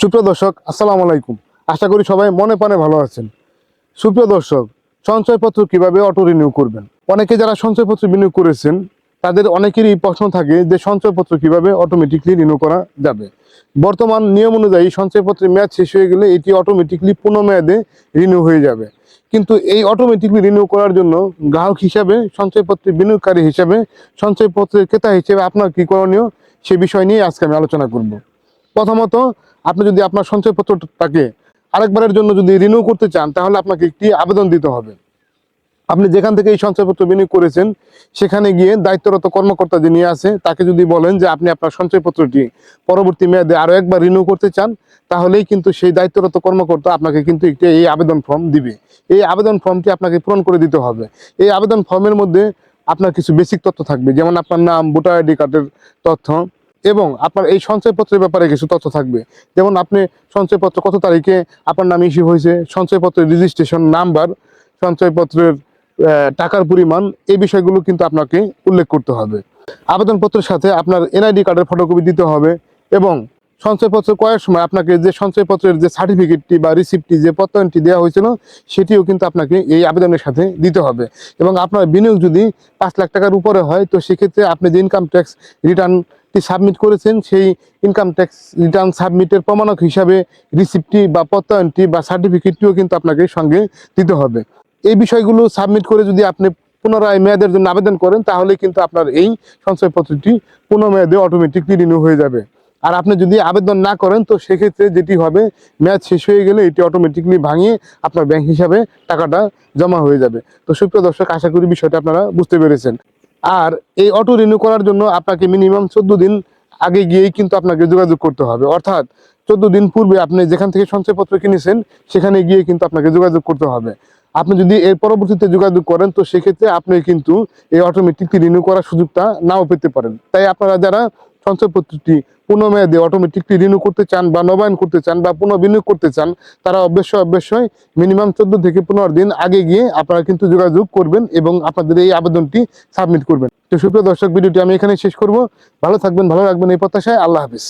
সুপ্রিয় দর্শক, আসসালামু আলাইকুম। আশা করি সবাই মনে প্রাণে ভালো আছেন। সুপ্রিয় দর্শক, সঞ্চয়পত্র কীভাবে অটো রিনিউ করবেন? অনেকে যারা সঞ্চয়পত্র বিনিয়োগ করেছেন, তাদের অনেকেরই প্রশ্ন থাকে যে সঞ্চয়পত্র কীভাবে অটোমেটিকলি রিনিউ করা যাবে? বর্তমান নিয়ম অনুযায়ী সঞ্চয়পত্রের মেয়াদ শেষ হয়ে গেলে এটি অটোমেটিকলি পুনঃমেয়াদে রিনিউ হয়ে যাবে। কিন্তু এই অটোমেটিকলি রিনিউ করার জন্য গ্রাহক হিসাবে, সঞ্চয়পত্রের বিনিয়োগকারী হিসাবে, সঞ্চয়পত্রের ক্রেতা হিসেবে আপনার কি করণীয়, সে বিষয় নিয়ে আজকে আমি আলোচনা করব। প্রথমত, আপনি যদি আপনার সঞ্চয়পত্রটাকে আরেকবারের জন্য যদি রিনিউ করতে চান, তাহলে আপনাকে একটি আবেদন দিতে হবে। আপনি যেখান থেকে এই সঞ্চয়পত্র বিনিয়োগ করেছেন, সেখানে গিয়ে দায়িত্বরত কর্মকর্তা যে নিয়ে আছে, তাকে যদি বলেন যে আপনি আপনার সঞ্চয়পত্রটি পরবর্তী মেয়াদে আরও একবার রিনিউ করতে চান, তাহলেই কিন্তু সেই দায়িত্বরত কর্মকর্তা আপনাকে কিন্তু একটি এই আবেদন ফর্ম দিবে। এই আবেদন ফর্মটি আপনাকে পূরণ করে দিতে হবে। এই আবেদন ফর্মের মধ্যে আপনার কিছু বেসিক তথ্য থাকবে, যেমন আপনার নাম ভোটার আইডি কার্ডের তথ্য এবং আপনার এই সঞ্চয়পত্রের ব্যাপারে কিছু তথ্য থাকবে। যেমন আপনি সঞ্চয়পত্র কত তারিখে, আপনার নাম ইস্যু হয়েছে, সঞ্চয়পত্রের রেজিস্ট্রেশন নাম্বার সঞ্চয়পত্রের টাকার পরিমাণ, এই বিষয়গুলো কিন্তু আপনাকে উল্লেখ করতে হবে। আবেদনপত্রের সাথে আপনার এনআইডি কার্ডের ফটোকপি দিতে হবে এবং সঞ্চয়পত্র করার সময় আপনাকে যে সঞ্চয়পত্রের যে সার্টিফিকেটটি বা রিসিপ্টটি যে প্রত্যয়নটি দেওয়া হয়েছিল, সেটিও কিন্তু আপনাকে এই আবেদনের সাথে দিতে হবে। এবং আপনার বিনিয়োগ যদি পাঁচ লাখ টাকার উপরে হয়, তো সেক্ষেত্রে আপনি যে ইনকাম ট্যাক্স রিটার্নটি সাবমিট করেছেন, সেই ইনকাম ট্যাক্স রিটার্ন সাবমিটের প্রমাণক হিসাবে রিসিপ্টটি বা প্রত্যয়নটি বা সার্টিফিকেটটিও কিন্তু আপনাকে সঙ্গে দিতে হবে। এই বিষয়গুলো সাবমিট করে যদি আপনি পুনরায় মেয়াদের জন্য আবেদন করেন, তাহলে কিন্তু আপনার এই সঞ্চয়পত্রটি পুনঃমেয়াদে অটোমেটিকলি রিনিউ হয়ে যাবে। আর আপনি যদি আবেদন না করেন, তো সেক্ষেত্রে যেটি হবে, মেয়াদ শেষ হয়ে গেলে এটি অটোমেটিকলি ভাঙিয়ে আপনার ব্যাংক হিসাবে টাকাটা জমা হয়ে যাবে। তো সুপ্রিয় দর্শক, আশা করি বিষয়টা আপনারা বুঝতে পেরেছেন। আর এই অটো রিনিউ করার জন্য আপনাকে মিনিমাম চোদ্দ দিন আগে গিয়েই কিন্তু আপনাকে যোগাযোগ করতে হবে। অর্থাৎ চোদ্দ দিন পূর্বে আপনি যেখান থেকে সঞ্চয়পত্র কিনেছেন, সেখানে গিয়ে কিন্তু আপনাকে যোগাযোগ করতে হবে। আপনি যদি এর পরবর্তীতে যোগাযোগ করেন, তো সেক্ষেত্রে আপনি কিন্তু এই অটোমেটিকটি রিনিউ করার সুযোগটা নাও পেতে পারেন। তাই আপনারা যারা সঞ্চয়পত্রটি পুনঃমেয়াদে অটোমেটিকলি রিনিউ করতে চান বা নবায়ন করতে চান বা পুনঃবিনিয়োগ করতে চান, তারা অবশ্যই অবশ্যই মিনিমাম চোদ্দ থেকে পনেরো দিন আগে গিয়ে আপনারা কিন্তু যোগাযোগ করবেন এবং আপনাদের এই আবেদনটি সাবমিট করবেন। তো সুপ্রিয় দর্শক, ভিডিওটি আমি এখানে শেষ করব। ভালো থাকবেন, ভালো রাখবেন এই প্রত্যাশায়। আল্লাহ হাফিজ।